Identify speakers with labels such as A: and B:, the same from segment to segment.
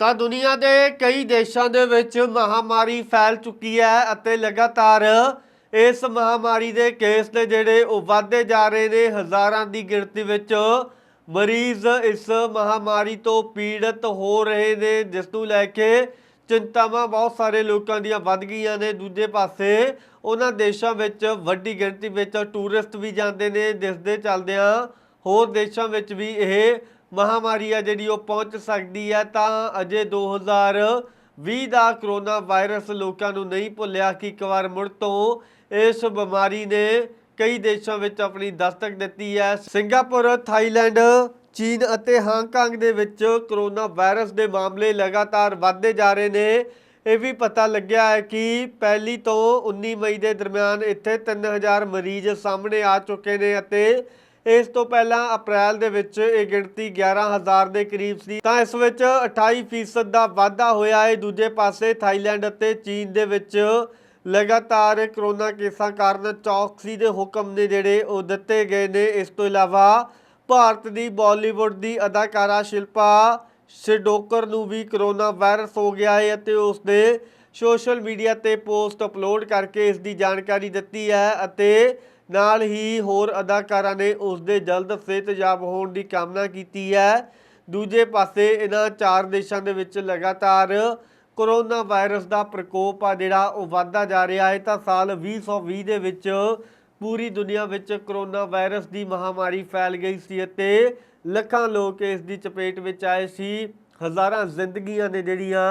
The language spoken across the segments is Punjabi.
A: ਤਾਂ ਦੁਨੀਆ ਦੇ ਕਈ ਦੇਸ਼ਾਂ ਦੇ ਵਿੱਚ ਮਹਾਮਾਰੀ ਫੈਲ ਚੁੱਕੀ ਹੈ ਅਤੇ ਲਗਾਤਾਰ ਇਸ ਮਹਾਮਾਰੀ ਦੇ ਕੇਸ ਨੇ ਜਿਹੜੇ ਉਹ ਵਧਦੇ ਜਾ ਰਹੇ ਨੇ, ਹਜ਼ਾਰਾਂ ਦੀ ਗਿਣਤੀ ਵਿੱਚ ਮਰੀਜ਼ ਇਸ ਮਹਾਮਾਰੀ ਤੋਂ ਪੀੜਤ ਹੋ ਰਹੇ ਨੇ, ਜਿਸ ਨੂੰ ਲੈ ਕੇ ਚਿੰਤਾਵਾਂ ਬਹੁਤ ਸਾਰੇ ਲੋਕਾਂ ਦੀਆਂ ਵੱਧ ਗਈਆਂ ਨੇ। ਦੂਜੇ ਪਾਸੇ ਉਹਨਾਂ ਦੇਸ਼ਾਂ ਵਿੱਚ ਵੱਡੀ ਗਿਣਤੀ ਵਿੱਚ ਟੂਰਿਸਟ ਵੀ ਜਾਂਦੇ ਨੇ, ਜਿਸ ਦੇ ਚੱਲਦਿਆਂ ਹੋਰ ਦੇਸ਼ਾਂ ਵਿੱਚ ਵੀ ਇਹ ਮਹਾਮਾਰੀ ਆ ਜਿਹੜੀ ਉਹ ਪਹੁੰਚ ਸਕਦੀ ਹੈ ਤਾਂ ਅਜੇ 2020 ਦਾ ਕਰੋਨਾ ਵਾਇਰਸ ਲੋਕਾਂ ਨੂੰ ਨਹੀਂ ਭੁੱਲਿਆ ਕਿ ਇੱਕ ਵਾਰ ਮੁੜ ਤੋਂ ਇਸ ਬਿਮਾਰੀ ਨੇ ਕਈ ਦੇਸ਼ਾਂ ਵਿੱਚ ਆਪਣੀ ਦਸਤਕ ਦਿੱਤੀ ਹੈ। ਸਿੰਗਾਪੁਰ, ਥਾਈਲੈਂਡ, ਚੀਨ ਅਤੇ ਹਾਂਗਕਾਂਗ ਦੇ ਵਿੱਚ ਕਰੋਨਾ ਵਾਇਰਸ ਦੇ ਮਾਮਲੇ ਲਗਾਤਾਰ ਵਧਦੇ ਜਾ ਰਹੇ ਨੇ। ਇਹ ਵੀ ਪਤਾ ਲੱਗਿਆ ਹੈ ਕਿ ਪਹਿਲੀ ਤੋਂ 19 ਮਈ ਦੇ ਦਰਮਿਆਨ ਇੱਥੇ 3000 ਮਰੀਜ਼ ਸਾਹਮਣੇ ਆ ਚੁੱਕੇ ਨੇ ਅਤੇ ਇਸ ਤੋਂ ਪਹਿਲਾਂ ਅਪ੍ਰੈਲ ਦੇ ਵਿੱਚ ਇਹ ਗਿਣਤੀ 11000 ਦੇ ਕਰੀਬ ਸੀ। ਤਾਂ ਇਸ ਵਿੱਚ 28% ਦਾ ਵਾਧਾ ਹੋਇਆ। ਹੈ ਦੂਜੇ ਪਾਸੇ ਥਾਈਲੈਂਡ ਅਤੇ ਚੀਨ ਦੇ ਵਿੱਚ ਲਗਾਤਾਰ ਕਰੋਨਾ ਕੇਸਾਂ ਕਾਰਨ ਚੌਕਸੀ ਦੇ ਹੁਕਮ ਨੇ ਜਿਹੜੇ ਉਹ ਦਿੱਤੇ ਗਏ ਨੇ। ਇਸ ਤੋਂ ਇਲਾਵਾ ਭਾਰਤ ਦੀ ਬਾਲੀਵੁੱਡ ਦੀ ਅਦਾਕਾਰਾ ਸ਼ਿਲਪਾ ਸ਼ਿਡੋਕਰ ਨੂੰ ਵੀ ਕਰੋਨਾ ਵਾਇਰਸ ਹੋ ਗਿਆ ਹੈ ਅਤੇ ਉਸ ਨੇ ਸੋਸ਼ਲ ਮੀਡੀਆ ਤੇ ਪੋਸਟ ਅਪਲੋਡ ਕਰਕੇ ਇਸ ਦੀ ਜਾਣਕਾਰੀ ਦਿੱਤੀ ਹੈ ਅਤੇ ਨਾਲ ਹੀ ਹੋਰ ਅਦਾਕਾਰਾਂ ਨੇ ਉਸ ਦੇ ਜਲਦ ਸਿਹਤਯਾਬ ਹੋਣ ਦੀ ਕਾਮਨਾ ਕੀਤੀ ਹੈ। ਦੂਜੇ ਪਾਸੇ ਇਹਨਾਂ ਚਾਰ ਦੇਸ਼ਾਂ ਦੇ ਵਿੱਚ ਲਗਾਤਾਰ ਕਰੋਨਾ ਵਾਇਰਸ ਦਾ ਪ੍ਰਕੋਪ ਆ ਜਿਹੜਾ ਉਹ ਵਧਦਾ ਜਾ ਰਿਹਾ ਹੈ ਤਾਂ ਸਾਲ 2020 ਦੇ ਵਿੱਚ ਪੂਰੀ ਦੁਨੀਆ ਵਿੱਚ ਕਰੋਨਾ ਵਾਇਰਸ ਦੀ ਮਹਾਮਾਰੀ ਫੈਲ ਗਈ ਸੀ ਅਤੇ ਲੱਖਾਂ ਲੋਕ ਇਸ ਦੀ ਚਪੇਟ ਵਿੱਚ ਆਏ ਸੀ। ਹਜ਼ਾਰਾਂ ਜ਼ਿੰਦਗੀਆਂ ਨੇ ਜਿਹੜੀਆਂ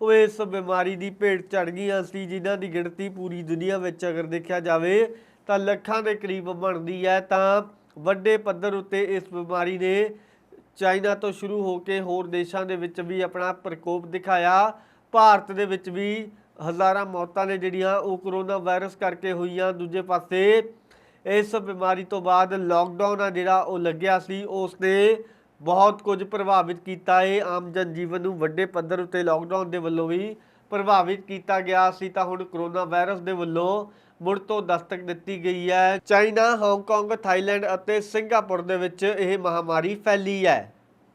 A: ਉਹ ਇਸ ਬਿਮਾਰੀ ਦੀ ਭੇਟ ਚੜ ਗਈਆਂ ਸੀ, ਜਿਨ੍ਹਾਂ ਦੀ ਗਿਣਤੀ ਪੂਰੀ ਦੁਨੀਆ ਵਿੱਚ ਅਗਰ ਦੇਖਿਆ ਜਾਵੇ ਤਾਂ ਲੱਖਾਂ ਦੇ ਕਰੀਬ ਬਣਦੀ ਹੈ, ਤਾਂ ਵੱਡੇ ਪੱਧਰ ਉੱਤੇ ਇਸ ਬਿਮਾਰੀ ਨੇ ਚਾਈਨਾ ਤੋਂ ਸ਼ੁਰੂ ਹੋ ਕੇ ਹੋਰ ਦੇਸ਼ਾਂ ਦੇ ਵਿੱਚ ਵੀ ਆਪਣਾ ਪ੍ਰਕੋਪ ਦਿਖਾਇਆ। ਭਾਰਤ ਦੇ ਵਿੱਚ ਵੀ ਹਜ਼ਾਰਾਂ ਮੌਤਾਂ ਨੇ ਜਿਹੜੀਆਂ, ਉਹ ਕਰੋਨਾ ਵਾਇਰਸ ਕਰਕੇ ਹੋਈਆਂ। ਦੂਜੇ ਪਾਸੇ ਇਸ ਬਿਮਾਰੀ ਤੋਂ ਬਾਅਦ ਲਾਕਡਾਊਨ ਆ ਜਿਹੜਾ, ਉਹ ਲੱਗਿਆ ਸੀ। ਉਸ ਨੇ ਬਹੁਤ ਕੁਝ ਪ੍ਰਭਾਵਿਤ ਕੀਤਾ। ਹੈ ਆਮ ਜਨ ਜੀਵਨ ਨੂੰ ਵੱਡੇ ਪੱਧਰ ਉੱਤੇ ਲਾਕਡਾਊਨ ਦੇ ਵੱਲੋਂ ਵੀ ਪ੍ਰਭਾਵਿਤ ਕੀਤਾ ਗਿਆ ਸੀ, ਤਾਂ ਹੁਣ ਕਰੋਨਾ ਵਾਇਰਸ ਦੇ ਵੱਲੋਂ ਮੁੜ ਤੋਂ ਦਸਤਕ ਦਿੱਤੀ ਗਈ ਹੈ। ਚਾਈਨਾ, ਹਾਂਗਕਾਂਗ, ਥਾਈਲੈਂਡ ਅਤੇ ਸਿੰਗਾਪੁਰ ਦੇ ਵਿੱਚ ਇਹ ਮਹਾਮਾਰੀ ਫੈਲੀ ਹੈ।